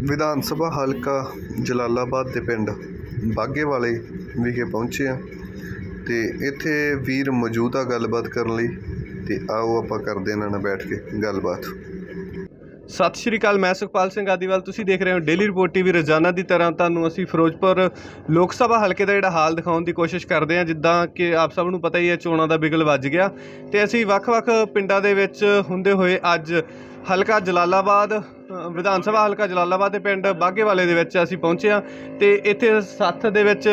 ਵਿਧਾਨ ਸਭਾ ਹਲਕਾ ਜਲਾਲਾਬਾਦ ਦੇ ਪਿੰਡ ਬਾਗੇ ਵਾਲੇ ਵਿਖੇ ਪਹੁੰਚੇ ਆ ਤੇ ਇੱਥੇ ਵੀਰ ਮੌਜੂਦ ਆ ਗੱਲਬਾਤ ਕਰਨ ਲਈ ਤੇ ਆਓ ਆਪਾਂ ਕਰਦੇ ਇਹਨਾਂ ਨਾਲ ਬੈਠ ਕੇ ਗੱਲਬਾਤ। ਸਤਿ ਸ਼੍ਰੀ ਅਕਾਲ, ਮੈਂ ਸੁਖਪਾਲ ਸਿੰਘ ਆਦੀਵਾਲ, ਤੁਸੀਂ ਦੇਖ ਰਹੇ ਹੋ ਡੇਲੀ ਰਿਪੋਰਟ ਟੀਵੀ ਰੋਜ਼ਾਨਾ ਦੀ ਤਰ੍ਹਾਂ ਤੁਹਾਨੂੰ ਅਸੀਂ ਫਿਰੋਜ਼ਪੁਰ ਲੋਕ ਸਭਾ ਹਲਕੇ ਦਾ ਜਿਹੜਾ ਹਾਲ ਦਿਖਾਉਣ ਦੀ ਕੋਸ਼ਿਸ਼ ਕਰਦੇ ਹਾਂ, ਜਿੱਦਾਂ ਕਿ ਆਪ ਸਭ ਨੂੰ ਪਤਾ ਹੀ ਹੈ ਚੋਣਾਂ ਦਾ ਬਿਗਲ ਵੱਜ ਗਿਆ ਤੇ ਅਸੀਂ ਵੱਖ-ਵੱਖ ਪਿੰਡਾਂ ਦੇ ਵਿੱਚ ਹੁੰਦੇ ਹੋਏ ਅੱਜ ਹਲਕਾ ਜਲਾਲਾਬਾਦ ਵਿਧਾਨ ਸਭਾ ਹਲਕਾ ਜਲਾਲਾਬਾਦ ਦੇ ਪਿੰਡ ਬਾਗੇਵਾਲੇ ਦੇ ਵਿੱਚ ਅਸੀਂ ਪਹੁੰਚੇ ਹਾਂ ਤੇ ਇੱਥੇ ਸੱਥ ਦੇ ਵਿੱਚ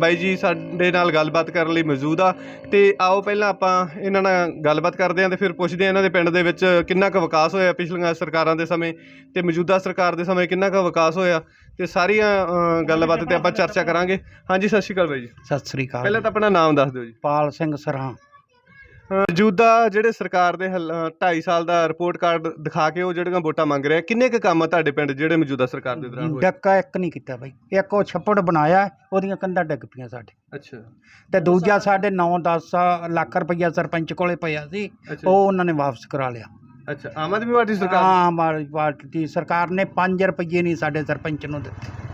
ਬਾਈ ਜੀ ਸਾਡੇ ਨਾਲ ਗੱਲਬਾਤ ਕਰਨ ਲਈ ਮੌਜੂਦ ਆ। ਤੇ ਆਓ ਪਹਿਲਾਂ ਆਪਾਂ ਇਹਨਾਂ ਨਾਲ ਗੱਲਬਾਤ ਕਰਦੇ ਹਾਂ ਤੇ ਫਿਰ ਪੁੱਛਦੇ ਹਾਂ ਇਹਨਾਂ ਦੇ ਪਿੰਡ ਦੇ ਵਿੱਚ ਕਿੰਨਾ ਕੁ ਵਿਕਾਸ ਹੋਇਆ ਪਿਛਲੀਆਂ ਸਰਕਾਰਾਂ ਦੇ ਸਮੇਂ ਤੇ ਮੌਜੂਦਾ ਸਰਕਾਰ ਦੇ ਸਮੇਂ ਕਿੰਨਾ ਕੁ ਵਿਕਾਸ ਹੋਇਆ ਤੇ ਸਾਰੀਆਂ ਗੱਲਬਾਤ ਤੇ ਆਪਾਂ ਚਰਚਾ ਕਰਾਂਗੇ। ਹਾਂਜੀ ਸਤਿ ਸ਼੍ਰੀ ਅਕਾਲ ਬਾਈ ਜੀ। ਸਤਿ ਸ੍ਰੀ ਅਕਾਲ। ਪਹਿਲਾਂ ਤਾਂ ਆਪਣਾ ਨਾਮ ਦੱਸ ਦਿਓ ਜੀ। ਪਾਲ ਸਿੰਘ ਸਰਾਂ। ਮੌਜੂਦਾ ਜਿਹੜੇ ਸਰਕਾਰ ਦੇ 2.5 ਸਾਲ ਦਾ ਰਿਪੋਰਟ ਕਾਰਡ ਦਿਖਾ ਕੇ ਉਹ ਜਿਹੜੀਆਂ ਵੋਟਾਂ ਮੰਗ ਰਿਹਾ ਕਿੰਨੇ ਕੁ ਕੰਮ ਆ ਤੁਹਾਡੇ ਪਿੰਡ ਜਿਹੜੇ ਮੌਜੂਦਾ ਸਰਕਾਰ ਦੇ ਦੌਰਾਨ ਹੋਏ? ਡੱਕਾ ਇੱਕ ਨਹੀਂ ਕੀਤਾ ਬਾਈ। ਇੱਕ ਉਹ ਛੱਪੜ ਬਣਾਇਆ ਉਹਦੀਆਂ ਕੰਧਾਂ ਡਿੱਗ ਪਈਆਂ ਸਾਡੇ। ਅੱਛਾ। ਤੇ ਦੂਜਾ ਸਾਡੇ 9-10 ਲੱਖ ਰੁਪਈਆ ਸਰਪੰਚ ਕੋਲੇ ਪਿਆ ਸੀ ਅੱਛਾ। ਉਹ ਉਹਨਾਂ ਨੇ ਵਾਪਸ ਕਰਾ ਲਿਆ। ਅੱਛਾ ਆਮ ਆਦਮੀ ਪਾਰਟੀ ਸਰਕਾਰ? ਆਮ ਆਦਮੀ ਪਾਰਟੀ ਦੀ ਸਰਕਾਰ ਨੇ 5 ਰੁਪਏ ਨਹੀਂ ਸਾਡੇ ਸਰਪੰਚ ਨੂੰ ਦਿੱਤੇ।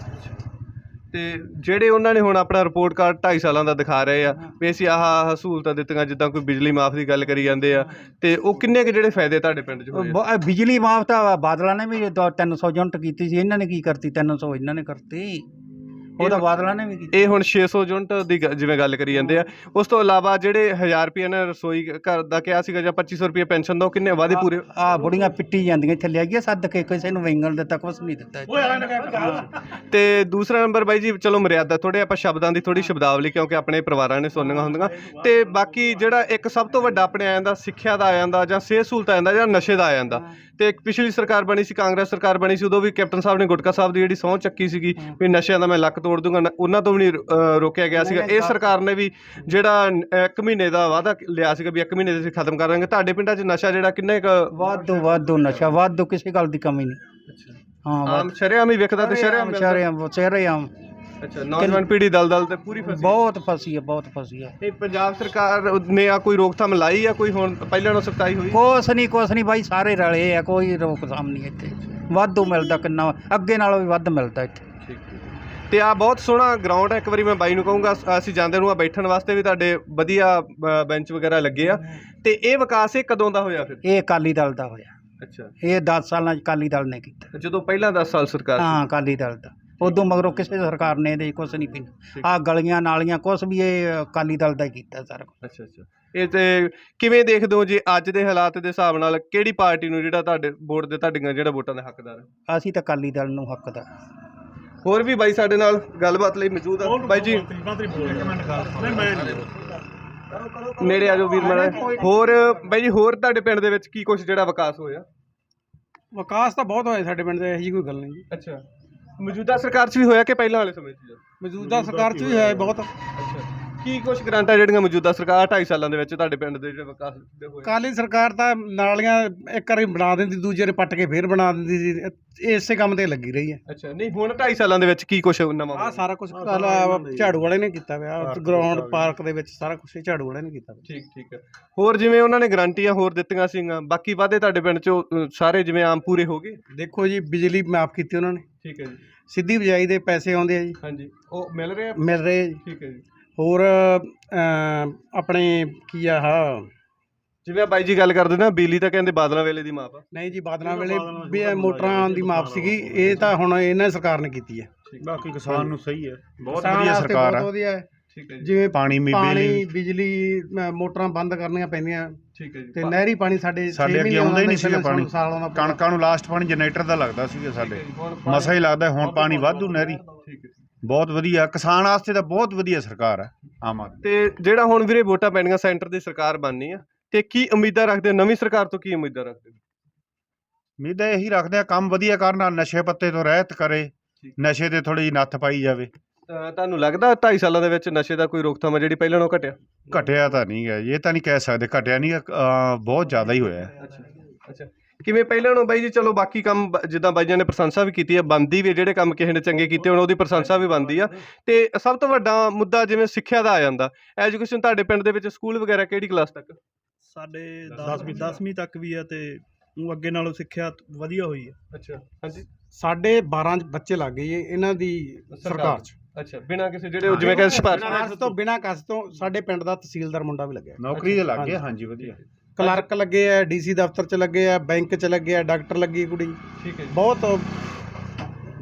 ਤੇ ਜਿਹੜੇ ਉਹਨਾਂ ਨੇ ਹੁਣ ਆਪਣਾ ਰਿਪੋਰਟ ਕਾਰਡ 2.5 ਸਾਲਾਂ ਦਾ ਦਿਖਾ ਰਹੇ ਆ ਵੀ ਅਸੀਂ ਆਹ ਆਹ ਸਹੂਲਤਾਂ ਦਿੱਤੀਆਂ ਜਿੱਦਾਂ ਕੋਈ ਬਿਜਲੀ ਮਾਫ ਦੀ ਗੱਲ ਕਰੀ ਜਾਂਦੇ ਆ ਤੇ ਉਹ ਕਿੰਨੇ ਕੁ ਜਿਹੜੇ ਫਾਇਦੇ ਤੁਹਾਡੇ ਪਿੰਡ 'ਚ ਹੋਏ ਆ? ਬ- ਇਹ ਬਿਜਲੀ ਮਾਫ ਤਾਂ ਬਾਦਲਾਂ ਨੇ ਵੀ ਦੋ- 300 ਯੂਨਿਟ ਕੀਤੀ ਸੀ ਇਹਨਾਂ ਨੇ ਕੀ ਕਰਤੀ? 300 ਇਹਨਾਂ ਨੇ ਕਰਤੀ। ਉਹ ਤਾਂ ਬਾਦਲਾਂ ਨੇ ਵੀ ਕੀਤੀ। ਇਹ ਹੁਣ 600 ਯੂਨਿਟ ਦੀ ਗ- ਜਿਵੇਂ ਗੱਲ ਕਰੀ ਜਾਂਦੇ ਆ। ਉਸ ਤੋਂ ਇਲਾਵਾ ਜਿਹੜੇ 1000 ਰੁਪਏ ਨੇ ਰਸੋਈ ਘਰ ਦਾ ਕਿਹਾ ਸੀਗਾ ਜਾਂ 2500 ਰੁਪਏ ਪੈਨਸ਼ਨ ਦਾ ਉਹ ਕਿੰਨੇ ਵਾਅਦੇ ਪੂਰੇ ਆ ਬੁੜੀਆਂ ਪਿੱਟੀ ਜਾਂਦੀਆਂ ਇੱਥੇ ਲਿਆਈਏ ਸੱਦ ਕੇ ਕਿਸੇ ਨੂੰ ਵੈਂਗਣ ਦਿੱਤਾ ਕੁਛ ਨਹੀਂ ਦਿੱਤਾ ਇੱਥੇ। ਤੇ ਦੂਸਰਾ ਨੰਬਰ ਬਾਈ ਜੀ ਚਲੋ ਮਰਿਆਦਾ ਥੋੜੇ ਆਪਾਂ ਸ਼ਬਦਾਂ ਦੀ ਥੋੜੀ ਸ਼ਬਦਾਵਲੀ ਕਿਉਂਕਿ ਆਪਣੇ ਪਰਿਵਾਰਾਂ ਨੇ ਸੁਣਨੀਆਂ ਹੁੰਦੀਆਂ। ਤੇ ਬਾਕੀ ਜਿਹੜਾ ਇੱਕ ਸਭ ਤੋਂ ਵੱਡਾ ਆਪਣੇ ਆ ਜਾਂਦਾ ਸਿੱਖਿਆ ਦਾ ਆ ਜਾਂਦਾ ਜਾਂ ਸਿਹਤ ਸਹੂਲਤ ਆ ਜਾਂਦਾ ਜਾਂ ਨਸ਼ੇ ਦਾ ਆ ਜਾਂਦਾ ਤੇ ਇੱਕ ਪਿਛਲੀ ਸਰਕਾਰ ਬਣੀ ਸੀ ਕਾਂਗਰਸ ਸਰਕਾਰ ਬਣੀ ਸੀ ਉਦੋਂ ਵੀ ਕੈਪਟਨ ਸਾਹਿਬ ਨੇ ਗੁਟਕਾ ਸਾਹਿਬ ਦੀ ਜਿਹੜੀ ਸਹੁੰ ਚੱਕੀ ਸੀਗੀ ਵੀ ਨਸ਼ਿਆਂ ਦਾ ਮੈਂ ਲੱਕ ਤੋੜ ਦੂੰਗਾ ਨ- ਉਹਨਾਂ ਤੋਂ ਵੀ ਨਹੀਂ ਰੋਕਿਆ ਗਿਆ ਸੀਗਾ। ਇਹ ਸਰਕਾਰ ਨੇ ਵੀ ਜਿਹੜਾ ਨ- ਇੱਕ ਮਹੀਨੇ ਦਾ ਵਾਅਦਾ ਲਿਆ ਸੀਗਾ ਵੀ ਇੱਕ ਮਹੀਨੇ ਦੇ ਅਸੀਂ ਖਤਮ ਕਰ ਦਾਂਗੇ ਤੁਹਾਡੇ ਪਿੰਡਾਂ 'ਚ ਨਸ਼ਾ ਜਿਹੜਾ ਕਿੰਨੇ ਕੁ ਵਾਧੂ ਵਾਧੂ ਨਸ਼ਾ ਵਾਧੂ ਕਿਸੇ ਗੱਲ ਦੀ ਕਮੀ ਨਹੀਂ। ਹਾਂ ਆਮ ਸ਼ਰਿਆਮ ਹੀ ਵਿਕਦਾ ਤੇ ਸ਼ਰਿਆਮ ਮਿਲਦਾ। ਸ਼ਰਿਆਮ ਸ਼ਰਿਆਮ। ਅੱਛਾ ਨੌਜਵਾਨ ਪੀੜ੍ਹੀ ਦਲ ਦਲ ਤੇ ਪੂਰੀ ਫਸੀ। ਬਹੁਤ ਫਸੀ ਹੈ ਬਹੁਤ ਫਸੀ ਹੈ ਇਹ ਪੰਜਾਬ ਸਰਕਾਰ ਨੇ ਆ ਕੋਈ ਰੋਕਥਾਮ ਲਾਈ ਆ? ਕੋਈ ਹੁਣ ਪਹਿਲਾਂ ਨਾਲੋਂ ਸਖਤਾਈ ਹੋਈ? ਕੁਛ ਨਹੀਂ ਕੁਛ ਨਹੀਂ ਬਾਈ ਸਾਰੇ ਰਲੇ ਆ ਕੋਈ ਰੋਕਥਾਮ ਨਹੀਂ ਇੱਥੇ। ਵਾਧੂ ਮਿਲਦਾ ਕਿੰਨਾ ਅੱਗੇ ਨਾਲੋਂ ਵੀ ਵੱਧ ਮਿਲਦਾ ਇੱਥੇ। ਤੇ ਆ ਬਹੁਤ ਸੋਹਣਾ ਗਰਾਊਂਡ ਹੈ। ਇੱਕ ਵਾਰੀ ਮੈਂ ਬਾਈ ਨੂੰ ਕਹੂੰਗਾ ਅਸੀਂ ਜਾਂਦੇ ਨੂੰ ਆ ਬੈਠਣ ਵਾਸਤੇ ਵੀ ਤੁਹਾਡੇ ਵਧੀਆ ਬੈਂਚ ਵਗੈਰਾ ਲੱਗੇ ਆ। ਤੇ ਇਹ ਵਿਕਾਸ ਇਹ ਕਦੋਂ ਦਾ ਹੋਇਆ ਫਿਰ? ਇਹ ਅਕਾਲੀ ਦਲ ਦਾ ਹੋਇਆ। ਅੱਛਾ। ਇਹ 10 ਸਾਲਾਂ 'ਚ ਅਕਾਲੀ ਦਲ ਨੇ ਕੀਤਾ। ਜਦੋਂ ਪਹਿਲਾਂ 10 ਸਾਲ ਸਰਕਾਰ ਸੀ। ਹਾਂ ਅਕਾਲੀ ਦਲ ਦਾ। ਉਦੋਂ ਮਗਰੋਂ ਕਿਸੇ ਸਰਕਾਰ ਨੇ ਇਹਦੇ ਕੁਛ ਨਹੀਂ ਪੀਣਾ। ਆ ਗਲੀਆਂ ਨਾਲੀਆਂ ਕੁਛ ਵੀ ਇਹ ਅਕਾਲੀ ਦਲ ਦਾ ਕੀਤਾ ਸਾਰਾ। ਅੱਛਾ ਅੱਛਾ। ਇਹ ਤੇ ਕਿਵੇਂ ਦੇਖਦੇ ਹੋ ਜੀ ਅੱਜ ਦੇ ਹਾਲਾਤ ਦੇ ਹਿਸਾਬ ਨਾਲ ਕਿਹੜੀ ਪਾਰਟੀ ਨੂੰ ਜਿਹੜਾ ਤੁਹਾਡੇ ਵੋਟ ਦੇ ਤੁਹਾਡੀਆਂ ਜਿਹੜਾ ਵੋਟਾਂ ਦੇ ਹੱਕਦਾਰ ਅਸੀਂ ਤਾਂ ਅਕਾਲੀ ਦਲ ਨੂੰ ਹੱਕਦਾ ਹੋਰ ਵੀ ਬਾਈ ਸਾਡੇ ਨਾਲ ਗੱਲਬਾਤ ਲਈ ਮੌਜੂਦ ਆ। ਬਾਈ ਜੀ। ਨੇੜੇ ਆ ਜਾਓ ਵੀਰ ਮਾਰਾ ਹੋਰ ਬਾਈ ਜੀ ਹੋਰ ਤੁਹਾਡੇ ਪਿੰਡ ਦੇ ਵਿੱਚ ਕੀ ਕੁਝ ਜਿਹੜਾ ਵਿਕਾਸ ਹੋਇਆ? ਵਿਕਾਸ ਤਾਂ ਬਹੁਤ ਹੋਇਆ ਸਾਡੇ ਪਿੰਡ ਦੇ ਇਹੋ ਕੋਈ ਗੱਲ ਨਹੀਂ ਜੀ। ਅੱਛਾ। ਮੌਜੂਦਾ ਸਰਕਾਰ 'ਚ ਵੀ ਹੋਇਆ ਕਿ ਪਹਿਲਾਂ ਵਾਲੇ ਸਮੇਂ 'ਚ? ਮੌਜੂਦਾ ਸਰਕਾਰ 'ਚ ਵੀ ਹੋਇਆ ਬਹੁਤ। ਅੱਛਾ। ਕੀ ਕੁਝ ਗ੍ਰਾਂਟਾਂ ਜਿਹੜੀਆਂ ਮੌਜੂਦਾ ਸਰਕਾਰ 2.5 ਸਾਲਾਂ ਦੇ ਵਿੱਚ ਤੁਹਾਡੇ ਪਿੰਡ ਦੇ ਜਿਹੜੇ ਵਿਕਾਸ ਦੇ ਹੋਏ? ਕਾਲੀ ਸਰਕਾਰ ਤਾਂ ਨਾਲੀਆਂ ਇੱਕ ਵਾਰੀ ਬਣਾ ਦਿੰਦੀ ਦੂਜੇ ਵਾਰੀ ਪੱਟ ਕੇ ਫੇਰ ਬਣਾ ਦਿੰਦੀ ਸੀ। ਇਹ ਇਸੇ ਕੰਮ ਤੇ ਲੱਗੀ ਰਹੀ ਹੈ। ਅੱਛਾ ਨਹੀਂ ਹੁਣ 2.5 ਸਾਲਾਂ ਦੇ ਵਿੱਚ ਕੀ ਕੁਝ ਨਵਾਂ ਹੋਇਆ? ਸਾਰਾ ਕੁਝ ਝਾੜੂ ਵਾਲੇ ਨੇ ਕੀਤਾ ਹੋਇਆ ਗਰਾਊਂਡ ਪਾਰਕ ਦੇ ਵਿੱਚ ਸਾਰਾ ਕੁਝ ਝਾੜੂ ਵਾਲੇ ਨੇ ਕੀਤਾ। ਠੀਕ ਠੀਕ ਹੈ। ਹੋਰ ਜਿਵੇਂ ਉਹਨਾਂ ਨੇ ਗਾਰੰਟੀਆਂ ਹੋਰ ਦਿੱਤੀਆਂ ਸੀਗੀਆਂ ਬਾਕੀ ਵਾਅਦੇ ਤੁਹਾਡੇ ਪਿੰਡ 'ਚ ਸਾਰੇ ਜਿਵੇਂ ਆਮ ਪੂਰੇ ਹੋ ਗਏ? ਦੇਖੋ ਜੀ ਬਿਜਲੀ ਮਾਫ ਕੀਤੀ ਉਹਨਾਂ ਨੇ। ਠੀਕ ਹੈ ਜੀ। ਸਿੱਧੀ ਬਿਜਾਈ ਦੇ ਪੈਸੇ ਆਉਂਦੇ ਆ ਜੀ। ਹਾਂਜੀ ਉਹ ਮਿਲ ਰਹੇ ਆ? ਮਿਲ ਰਹੇ ਆ ਜੀ। ਠੀਕ ਹੈ ਜੀ। ਹੋਰ ਆਪਣੇ ਕੀ ਆ ਆਹ? ਜਿਵੇਂ ਬਾਈ ਜੀ ਗੱਲ ਕਰਦੇ ਨਾ ਬਿਜਲੀ ਤਾਂ ਕਹਿੰਦੇ ਬਾਦਲਾਂ ਵੇਲੇ ਦੀ ਮਾਪ ਆ। ਨਹੀਂ ਜੀ ਬਾਦਲਾਂ ਵੇਲੇ ਵੀ ਇਹ ਮੋਟਰਾਂ ਦੀ ਮਾਫ ਸੀਗੀ ਇਹ ਤਾਂ ਹੁਣ ਇਹਨਾਂ ਸਰਕਾਰ ਨੇ ਕੀਤੀ ਹੈ ਬਾਕੀ ਕਿਸਾਨ ਨੂੰ ਸਹੀ ਹੈ ਬਹੁਤ ਕਿਸਾਨ ਵਧੀਆ ਵਾਸਤੇ ਸਰਕਾਰ ਬਹੁਤ ਹੈ ਵਧੀਆ ਹੈ। ਠੀਕ ਹੈ ਜੀ। ਜਿਵੇਂ ਪਾਣੀ ਮੀ ਪਾਣੀ ਬਿਜਲੀ। ਬਿਜਲੀ ਅ, ਮੋਟਰਾਂ ਬੰਦ ਕਰਨੀਆਂ ਪੈਂਦੀਆਂ। ਠੀਕ ਹੈ ਜੀ। ਤੇ ਨਹਿਰੀ ਪਾਣੀ ਸਾਡੇ ਛੇ ਸਾਡੇ ਅੱਗੇ ਮਹੀਨੇ ਆਉਂਦਾ ਹੀ ਨਹੀਂ ਸੀਗਾ ਪਾਣੀ। ਸਾਲ ਆਉਂਦਾ ਕਣਕਾਂ ਨੂੰ ਲਾਸਟ ਪਾਣੀ ਜਨਰੇਟਰ ਦਾ ਲੱਗਦਾ ਸੀਗਾ ਸਾਡੇ। ਹੈ ਮਸਾ ਹੀ ਲੱਗਦਾ ਹੁਣ ਪਾਣੀ ਵਾਧੂ ਨਹਿਰੀ। ਠੀਕ ਹੈ ਬਹੁਤ ਵਧੀਆ ਕਿਸਾਨ ਵਾਸਤੇ ਤਾਂ ਬਹੁਤ ਵਧੀਆ ਸਰਕਾਰ ਹੈ ਆਮ ਆਦਮੀ। ਤੇ ਜਿਹੜਾ ਹੁਣ ਵੀਰੇ ਵੋਟਾਂ ਪੈਣੀਆਂ ਸੈਂਟਰ ਦੀ ਸਰਕਾਰ ਬਣਨੀ ਆ ਤੇ ਕੀ ਉਮੀਦਾਂ ਰੱਖਦੇ ਹੋ? ਨਵੀਂ ਸਰਕਾਰ ਤੋਂ ਕੀ ਉਮੀਦਾਂ ਰੱਖਦੇ ਹੋ? ਉਮੀਦ ਹੈ ਇਹੀ ਰੱਖਦੇ ਆ ਕੰਮ ਵਧੀਆ ਕਰਨ ਨਸ਼ੇ ਪੱਤੇ ਤੋਂ ਰਹਿਤ ਕਰੇ ਨਸ਼ੇ ਤੇ ਥੋੜੀ ਜਿਹੀ ਨੱਥ ਪਾਈ ਜਾਵੇ। ਤੁਹਾਨੂੰ ਲੱਗਦਾ 2.5 ਸਾਲਾਂ ਦੇ ਵਿੱਚ ਨਸ਼ੇ ਦਾ ਕੋਈ ਰੋਕਥਾਮ ਹੈ ਜਿਹੜੀ ਪਹਿਲਾਂ ਨਾਲੋਂ ਘਟਿਆ? ਘਟਿਆ ਤਾਂ ਨਹੀਂ ਜੀ, ਇਹ ਤਾਂ ਨਹੀਂ ਕਹਿ ਸਕਦੇ ਘਟਿਆ ਨਹੀਂ ਬਹੁਤ ਜ਼ਿਆਦਾ ਹੀ ਹੋਇਆ। ਹੈ। ਅੱਛਾ ਅੱਛਾ। ਕਿਵੇਂ ਪਹਿਲਾਂ ਨਾਲੋਂ ਬਾਈ ਜੀ ਚਲੋ ਬਾਕੀ ਕੰਮ ਬ- ਜਿੱਦਾਂ ਬਾਈਆਂ ਨੇ ਪ੍ਰਸ਼ੰਸਾ ਵੀ ਕੀਤੀ ਹੈ ਬੰਦੀ ਵੀ ਹੈ, ਜਿਹੜੇ ਕੰਮ ਕਿਸੇ ਨੇ ਚੰਗੇ ਕੀਤੇ ਹੋਣ ਉਹਦੀ ਪ੍ਰਸ਼ੰਸਾ ਵੀ ਬੰਦੀ ਆ। ਤੇ ਸਭ ਤੋਂ ਵੱਡਾ ਮੁੱਦਾ ਜਿਵੇਂ ਸਿੱਖਿਆ ਦਾ ਆ ਜਾਂਦਾ। ਐਜੂਕੇਸ਼ਨ ਤੁਹਾਡੇ ਪਿੰਡ ਦੇ ਵਿੱਚ ਸਕੂਲ ਵਗੈਰਾ ਕਿਹੜੀ ਕਲਾਸ ਤੱਕ? ਸਾਡੇ 10ਵੀਂ 10ਵੀਂ ਤੱਕ। ਵੀ ਹੈ ਤੇ ਨੂੰ ਅੱਗੇ ਨਾਲੋਂ ਸਿੱਖਿਆ ਵਧੀਆ ਹੋਈ ਹੈ ਅੱਛਾ ਹਾਂਜੀ। ਸਾਡੇ 12 ਬੱਚੇ ਲੱਗ ਗਏ ਜੀ ਇਹਨਾਂ ਦੀ ਸਰਕਾਰ। 'ਚ। ਅੱਛਾ ਬਿਨਾਂ ਕਿਸੇ ਜਿਹੜੇ ਉਹ ਜਿਵੇਂ ਕਿ ਸਿਫਾਰਿਸ਼ ਸਿਫਾਰਿਸ਼ ਤੋਂ ਬਿਨਾਂ ਕਸ ਤੋਂ ਸਾਡੇ ਪਿੰਡ ਦਾ ਤਹਿਸੀਲਦਾਰ ਮੁੰਡਾ ਵੀ ਲੱਗਿਆ। ਨੌਕਰੀ ਦੇ ਲੱਗ ਗਏ ਹਾਂਜੀ। ਹਾਂਜੀ ਵਧੀਆ। ਕਲਰਕ ਲੱਗੇ ਆ ਡੀਸੀ ਦਫ਼ਤਰ 'ਚ ਲੱਗੇ ਆ ਬੈਂਕ 'ਚ ਲੱਗੇ ਆ ਡਾਕਟਰ ਲੱਗੀ ਕੁੜੀ। ਠੀਕ ਹੈ ਜੀ। ਬਹੁਤ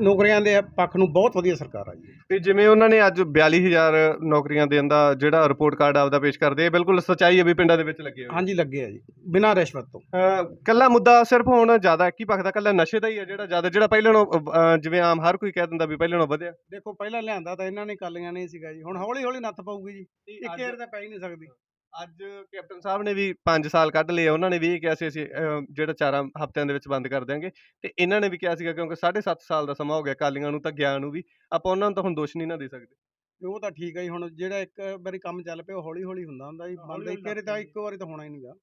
ਨੌਕਰੀਆਂ ਦੇ ਪੱਖ ਨੂੰ ਬਹੁਤ ਵਧੀਆ ਸਰਕਾਰ ਆ ਜੀ ਤੇ ਜਿਵੇਂ ਉਹਨਾਂ ਨੇ ਅੱਜ 42000 ਨੌਕਰੀਆਂ ਦੇਣ ਦਾ ਜਿਹੜਾ ਰਿਪੋਰਟ ਕਾਰਡ ਆਪਦਾ ਪੇਸ਼ ਕਰਦੇ ਆ ਬਿਲਕੁਲ ਸੱਚਾਈ ਹੈ ਵੀ ਪਿੰਡਾਂ ਦੇ ਵਿੱਚ ਲੱਗੇ ਹੋਏ। ਹਾਂਜੀ ਲੱਗੇ ਆ ਜੀ ਬਿਨਾਂ ਰਿਸ਼ਵਤ ਤੋਂ। ਅਹ ਕੱਲਾ ਮੁੱਦਾ ਸਿਰਫ ਹੁਣ ਜ਼ਿਆਦਾ ਕੀ ਭਖਦਾ ਕੱਲਾ ਨਸ਼ੇ ਦਾ ਹੀ ਹੈ ਜਿਹੜਾ ਜ਼ਿਆਦਾ ਜਿਹੜਾ ਪਹਿਲਾਂ ਨਾਲੋਂ, ਅਹ, ਜਿਵੇਂ ਆਮ ਹਰ ਕੋਈ ਕਹਿ ਦਿੰਦਾ ਵੀ ਪਹਿਲਾਂ ਨਾਲੋਂ ਵਧਿਆ। ਦੇਖੋ ਪਹਿਲਾਂ ਲਿਆਂਦਾ ਤਾਂ ਇਹਨਾਂ ਨੇ ਕਾਲੀਆਂ ਨਹੀਂ ਸੀਗਾ ਜੀ। ਹੁਣ ਹੌਲੀ ਹੌਲੀ ਨੱਥ ਪਾਊਗੀ ਜੀ। ਇੱਕ ਏਰ ਤਾਂ ਪੈ ਹੀ ਨਹੀਂ ਸਕਦੀ। ਅੱਜ ਕੈਪਟਨ ਸਾਹਿਬ ਨੇ ਵੀ 5 ਸਾਲ ਕੱਢ ਲਏ ਉਹਨਾਂ ਨੇ ਵੀ ਇਹ ਕਿਹਾ ਸੀ ਅਸੀਂ ਅਹ, ਜਿਹੜਾ ਚਾਰਾਂ ਹਫ਼ਤਿਆਂ ਦੇ ਵਿੱਚ ਬੰਦ ਕਰ ਦਿਆਂਗੇ। ਤੇ ਇਹਨਾਂ ਨੇ ਵੀ ਕਿਹਾ ਸੀਗਾ ਕਿਉਂਕਿ 7.5 ਸਾਲ ਦਾ ਸਮਾਂ ਹੋ ਗਿਆ ਕਾਲੀਆਂ ਨੂੰ ਤਾਂ ਗਿਆਨ ਨੂੰ ਵੀ ਆਪਾਂ ਉਹਨਾਂ ਨੂੰ ਤਾਂ ਹੁਣ ਦੋਸ਼ ਨਹੀਂ ਨਾ ਦੇ ਸਕਦੇ। ਉਹ ਤਾਂ ਠੀਕ ਹੈ ਜੀ ਹੁਣ ਜਿਹੜਾ ਇੱਕ ਵਾਰੀ ਕੰਮ ਚੱਲ ਪਿਆ ਉਹ ਹੌਲੀ ਹੌਲੀ ਹੁੰਦਾ ਹੁੰਦਾ ਜੀ ਬੰਦ ਹੌਲੀ ਇੱਕ ਵਾਰੀ ਤਾਂ। ਇੱਕ ਵਾਰੀ ਤਾਂ ਹੋਣਾ ਹੀ ਨਹੀਂਗਾ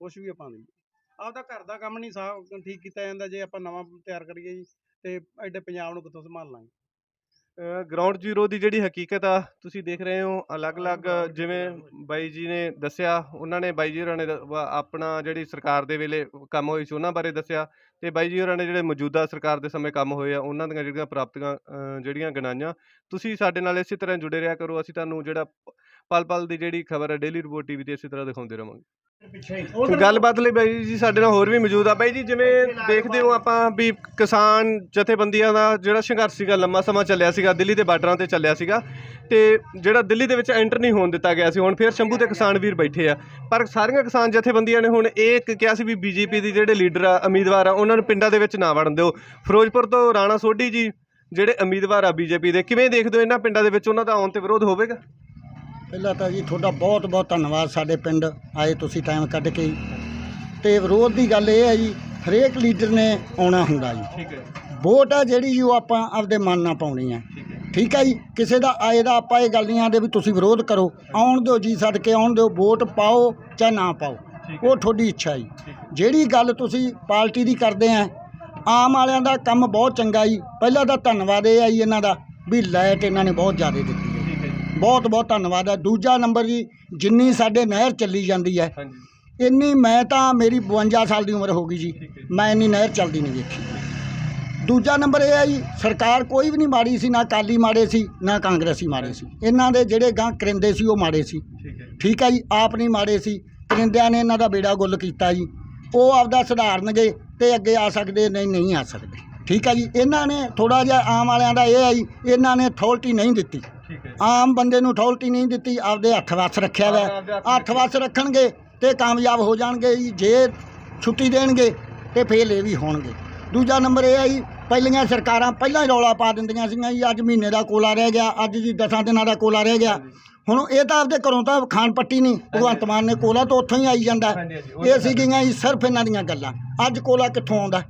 ਕੁਛ ਵੀ ਆਪਾਂ ਨਹੀਂ। ਆਪਦਾ ਘਰ ਦਾ ਕੰਮ ਨਹੀਂ ਸਾਫ਼ ਠੀਕ ਕੀਤਾ ਜਾਂਦਾ ਜੇ ਆਪਾਂ ਨਵਾਂ ਤਿਆਰ ਕਰੀਏ ਜੀ ਤੇ ਐਡੇ ਪੰਜਾਬ ਨੂੰ ਕਿੱਥੋਂ ਸੰਭਾਲ ਲਾਂਗੇ ਗਰਾਊਂਡ ਜ਼ੀਰੋ ਦੀ ਜਿਹੜੀ ਹਕੀਕਤ ਆ ਤੁਸੀਂ ਦੇਖ ਰਹੇ ਹੋ ਅਲੱਗ-ਅਲੱਗ ਜਿਵੇਂ ਬਾਈ ਜੀ ਨੇ ਦੱਸਿਆ ਉਹਨਾਂ ਨੇ ਬਾਈ ਜੀ ਹੋਰਾਂ ਨੇ ਦ- ਵਾ- ਆਪਣਾ ਜਿਹੜੀ ਸਰਕਾਰ ਦੇ ਵੇਲੇ ਕੰਮ ਹੋਏ ਸੀ ਉਹਨਾਂ ਬਾਰੇ ਦੱਸਿਆ ਤੇ ਬਾਈ ਜੀ ਹੋਰਾਂ ਨੇ ਜਿਹੜੇ ਮੌਜੂਦਾ ਸਰਕਾਰ ਦੇ ਸਮੇਂ ਕੰਮ ਹੋਏ ਆ ਉਹਨਾਂ ਦੀਆਂ ਜਿਹੜੀਆਂ ਪ੍ਰਾਪਤੀਆਂ ਅ, ਜਿਹੜੀਆਂ ਗਿਣਾਈਆਂ ਤੁਸੀਂ ਸਾਡੇ ਨਾਲ ਇਸੇ ਤਰ੍ਹਾਂ ਜੁੜੇ ਰਿਹਾ ਕਰੋ ਅਸੀਂ ਤੁਹਾਨੂੰ ਜਿਹੜਾ ਪਲ ਪਲ ਦੀ ਜਿਹੜੀ ਖਬਰ ਹੈ ਡੇਲੀ ਰਿਪੋਰਟ ਟੀਵੀ ਤੇ ਇਸੇ ਤਰ੍ਹਾਂ ਦਿਖਾਉਂਦੇ ਰਵਾਂਗੇ। ਗੱਲਬਾਤ ਲਈ ਬਾਈ ਜੀ ਸਾਡੇ ਨਾਲ ਹੋਰ ਵੀ ਮੌਜੂਦ ਆ। ਬਾਈ ਜੀ ਜਿਵੇਂ ਦੇਖਦੇ ਹੋ ਆਪਾਂ ਵੀ ਕਿਸਾਨ ਜਥੇਬੰਦੀਆਂ ਦਾ ਜਿਹੜਾ ਸੰਘਰਸ਼ ਸੀਗਾ ਲੰਮਾ ਸਮਾਂ ਚੱਲਿਆ ਸੀਗਾ ਦਿੱਲੀ ਦੇ ਬਾਰਡਰਾਂ ਤੇ ਚੱਲਿਆ ਸੀਗਾ ਤੇ ਜਿਹੜਾ ਦਿੱਲੀ ਦੇ ਵਿੱਚ ਐਂਟਰ ਨਹੀਂ ਹੋਣ ਦਿੱਤਾ ਗਿਆ ਸੀ। ਹੁਣ ਫਿਰ ਸ਼ੰਭੂ ਤੇ ਕਿਸਾਨ ਵੀਰ ਬੈਠੇ ਆ। ਪਰ ਸਾਰੀਆਂ ਕਿਸਾਨ ਜਥੇਬੰਦੀਆਂ ਨੇ ਹੁਣ ਇਹ ਇੱਕ ਕਿਹਾ ਸੀ ਵੀ ਬੀਜੇਪੀ ਦੀ ਜਿਹੜੇ ਲੀਡਰ ਆ ਉਮੀਦਵਾਰ ਆ ਉਹਨਾਂ ਨੂੰ ਪਿੰਡਾਂ ਦੇ ਵਿੱਚ ਨਾ ਵੜਨ ਦਿਓ। ਫਿਰੋਜ਼ਪੁਰ ਤੋਂ ਰਾਣਾ ਸੋਢੀ ਜੀ ਜਿਹੜੇ ਉਮੀਦਵਾਰ ਆ ਬੀਜੇਪੀ ਦੇ ਕਿਵੇਂ ਦੇਖਦੇ ਹੋ ਇਹਨਾਂ ਪਿੰਡਾਂ ਦੇ ਵਿੱਚ? ਉਹਨਾਂ ਦਾ ਆਉਣ ਤੇ ਵਿਰੋਧ ਹੋਵੇਗਾ? ਪਹਿਲਾਂ ਤਾਂ ਜੀ ਤੁਹਾਡਾ ਬਹੁਤ ਬਹੁਤ ਧੰਨਵਾਦ ਸਾਡੇ ਪਿੰਡ। ਆਏ ਤੁਸੀਂ ਟਾਈਮ ਕੱਢ ਕੇ। ਤੇ ਵਿਰੋਧ ਦੀ ਗੱਲ ਇਹ ਹੈ ਜੀ ਹਰੇਕ ਲੀਡਰ ਨੇ ਆਉਣਾ ਹੁੰਦਾ ਜੀ। ਠੀਕ ਹੈ ਵੋਟ ਆ ਜਿਹੜੀ ਜੀ ਉਹ ਆਪਾਂ ਆਪਦੇ ਮਨ ਨਾਲ ਪਾਉਣੀ ਹੈ। ਠੀਕ ਹੈ ਜੀ। ਕਿਸੇ ਦਾ ਆਏ ਦਾ ਆਪਾਂ ਇਹ ਗੱਲ ਨਹੀਂ ਆਂਦੇ ਵੀ ਤੁਸੀਂ ਵਿਰੋਧ ਕਰੋ। ਆਉਣ ਦਿਓ ਜੀ ਸਦਕੇ ਆਉਣ ਦਿਓ ਵੋਟ ਪਾਓ ਚਾਹੇ ਨਾ ਪਾਓ। ਉਹ ਤੁਹਾਡੀ ਇੱਛਾ ਜੀ। ਜਿਹੜੀ ਗੱਲ ਤੁਸੀਂ ਪਾਰਟੀ ਦੀ ਕਰਦੇ ਆ ਆਮ ਵਾਲਿਆਂ ਦਾ ਕੰਮ ਬਹੁਤ ਚੰਗਾ ਜੀ। ਪਹਿਲਾਂ ਤਾਂ ਧੰਨਵਾਦ ਇਹ ਆ ਜੀ ਇਹਨਾਂ ਦਾ ਵੀ ਲਾਈਟ ਇਹਨਾਂ ਨੇ ਬਹੁਤ ਜ਼ਿਆਦਾ ਦਿੱਤੀ। ਬਹੁਤ ਬਹੁਤ ਧੰਨਵਾਦ ਹੈ। ਦੂਜਾ ਨੰਬਰ ਜੀ ਜਿੰਨੀ ਸਾਡੇ ਨਹਿਰ ਚੱਲੀ ਜਾਂਦੀ ਹੈ ਇੰਨੀ ਮੈਂ ਤਾਂ ਮੇਰੀ 52 ਸਾਲ ਦੀ ਉਮਰ ਹੋ ਗਈ ਜੀ। ਮੈਂ ਇੰਨੀ ਨਹਿਰ ਚੱਲਦੀ ਨਹੀਂ ਵੇਖੀ। ਦੂਜਾ ਨੰਬਰ ਇਹ ਹੈ ਜੀ ਸਰਕਾਰ ਕੋਈ ਵੀ ਨਹੀਂ ਮਾੜੀ ਸੀ ਨਾ ਕਾਲੀ ਮਾੜੇ ਸੀ ਨਾ ਕਾਂਗਰਸੀ ਮਾੜੇ ਸੀ। ਇਹਨਾਂ ਦੇ ਜਿਹੜੇ ਗਾਂ ਕਰਿੰਦੇ ਸੀ ਉਹ ਮਾੜੇ ਸੀ। ਠੀਕ ਹੈ ਜੀ। ਆਪ ਨਹੀਂ ਮਾੜੇ ਸੀ। ਕਰਿੰਦਿਆਂ ਨੇ ਇਹਨਾਂ ਦਾ ਬੇੜਾ ਗੁੱਲ ਕੀਤਾ ਜੀ। ਉਹ ਆਪਦਾ ਸੁਧਾਰਨਗੇ ਤੇ ਅੱਗੇ ਆ ਸਕਦੇ ਨਹੀਂ ਨਹੀਂ ਆ ਸਕਦੇ। ਠੀਕ ਹੈ ਜੀ ਇਹਨਾਂ ਨੇ ਥੋੜਾ ਜਿਹਾ ਆਮ ਵਾਲਿਆਂ ਦਾ ਇਹ ਹੈ ਜੀ ਇਹਨਾਂ ਨੇ ਅਥਾਰਟੀ ਨਹੀਂ ਦਿੱਤੀ। ਆਮ ਬੰਦੇ ਨੂੰ ਅਥਾਰਟੀ ਨਹੀਂ ਦਿੱਤੀ ਆਪਦੇ ਹੱਥ ਵੱਸ ਰੱਖਿਆ ਹੋਇਆ ਹੱਥ ਵੱਸ ਰੱਖਣਗੇ ਤੇ ਕਾਮਯਾਬ ਹੋ ਜਾਣਗੇ ਜੀ ਜੇ ਛੁੱਟੀ ਦੇਣਗੇ ਤੇ ਫੇਲ ਇਹ ਵੀ ਹੋਣਗੇ। ਦੂਜਾ ਨੰਬਰ ਇਹ ਹੈ ਜੀ ਪਹਿਲੀਆਂ ਸਰਕਾਰਾਂ ਪਹਿਲਾਂ ਹੀ ਰੌਲਾ ਪਾ ਦਿੰਦੀਆਂ ਸੀਗੀਆਂ ਜੀ ਅੱਜ ਮਹੀਨੇ ਦਾ ਕੋਲਾ ਰਹਿ ਗਿਆ ਅੱਜ ਜੀ ਦਸਾਂ ਦਿਨਾਂ ਦਾ ਕੋਲਾ ਰਹਿ ਗਿਆ। ਹੁਣ ਇਹ ਤਾਂ ਆਪਦੇ ਘਰੋਂ ਤਾਂ ਖਾਣ ਪੱਟੀ ਨਹੀਂ ਭਗਵੰਤ ਮਾਨ ਨੇ ਕੋਲਾ ਤਾਂ ਉੱਥੋਂ ਹੀ ਆਈ ਜਾਂਦਾ। ਇਹ ਸੀਗੀਆਂ ਜੀ ਸਿਰਫ ਇਹਨਾਂ ਦੀਆਂ ਗੱਲਾਂ। ਅੱਜ ਕੋਲਾ ਕਿੱਥੋਂ ਆਉਂਦਾ?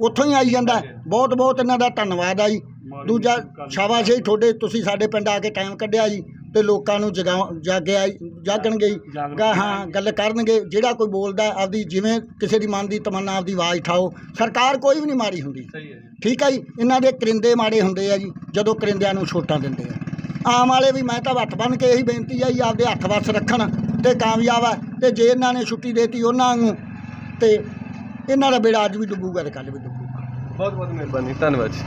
ਉੱਥੋਂ ਹੀ ਆਈ ਜਾਂਦਾ। ਬਹੁਤ ਬਹੁਤ ਇਹਨਾਂ ਦਾ ਧੰਨਵਾਦ ਆ ਜੀ। ਦੂਜਾ ਸ਼ਾਬਾਸ਼ ਹੈ ਜੀ ਤੁਹਾਡੇ ਤੁਸੀਂ ਸਾਡੇ ਪਿੰਡ ਆ ਕੇ ਟਾਈਮ ਕੱਢਿਆ ਜੀ ਤੇ ਲੋਕਾਂ ਨੂੰ ਜਗਾ ਜਾਗਿਆ ਜਾਗਣਗੇ ਜੀ। ਗਾ ਹਾਂ ਗੱਲ ਕਰਨਗੇ ਜਿਹੜਾ ਕੋਈ ਬੋਲਦਾ ਆਪਦੀ ਜਿਵੇਂ ਕਿਸੇ ਦੀ ਮਨ ਦੀ ਤਮੰਨਾ ਆਪਦੀ ਆਵਾਜ਼ ਉਠਾਓ। ਸਰਕਾਰ ਕੋਈ ਵੀ ਨਹੀਂ ਮਾੜੀ ਹੁੰਦੀ। ਸਹੀ ਹੈ ਜੀ। ਠੀਕ ਹੈ ਜੀ ਇਹਨਾਂ ਦੇ ਕਰਿੰਦੇ ਮਾੜੇ ਹੁੰਦੇ ਆ ਜੀ ਜਦੋਂ ਕਰਿੰਦਿਆਂ ਨੂੰ ਛੋਟਾਂ ਦਿੰਦੇ ਆ। ਆਮ ਵਾਲੇ ਵੀ ਮੈਂ ਤਾਂ ਹੱਥ ਬੰਨ ਕੇ ਇਹੀ ਬੇਨਤੀ ਆ ਜੀ ਆਪਦੇ ਹੱਥ ਵੱਸ ਰੱਖਣ ਤੇ ਕਾਮਯਾਬ ਆ ਤੇ ਜੇ ਇਹਨਾਂ ਨੇ ਛੁੱਟੀ ਦੇਤੀ ਉਹਨਾਂ ਨੂੰ ਤੇ ਇਹਨਾਂ ਦਾ ਬੇੜਾ ਅੱਜ ਵੀ ਡੁੱਬੂਗਾ ਤੇ ਕੱਲ ਵੀ ਡੁੱਬੂਗਾ। ਬਹੁਤ ਬਹੁਤ ਮਿਹਰਬਾਨੀ ਧੰਨਵਾਦ ਜੀ।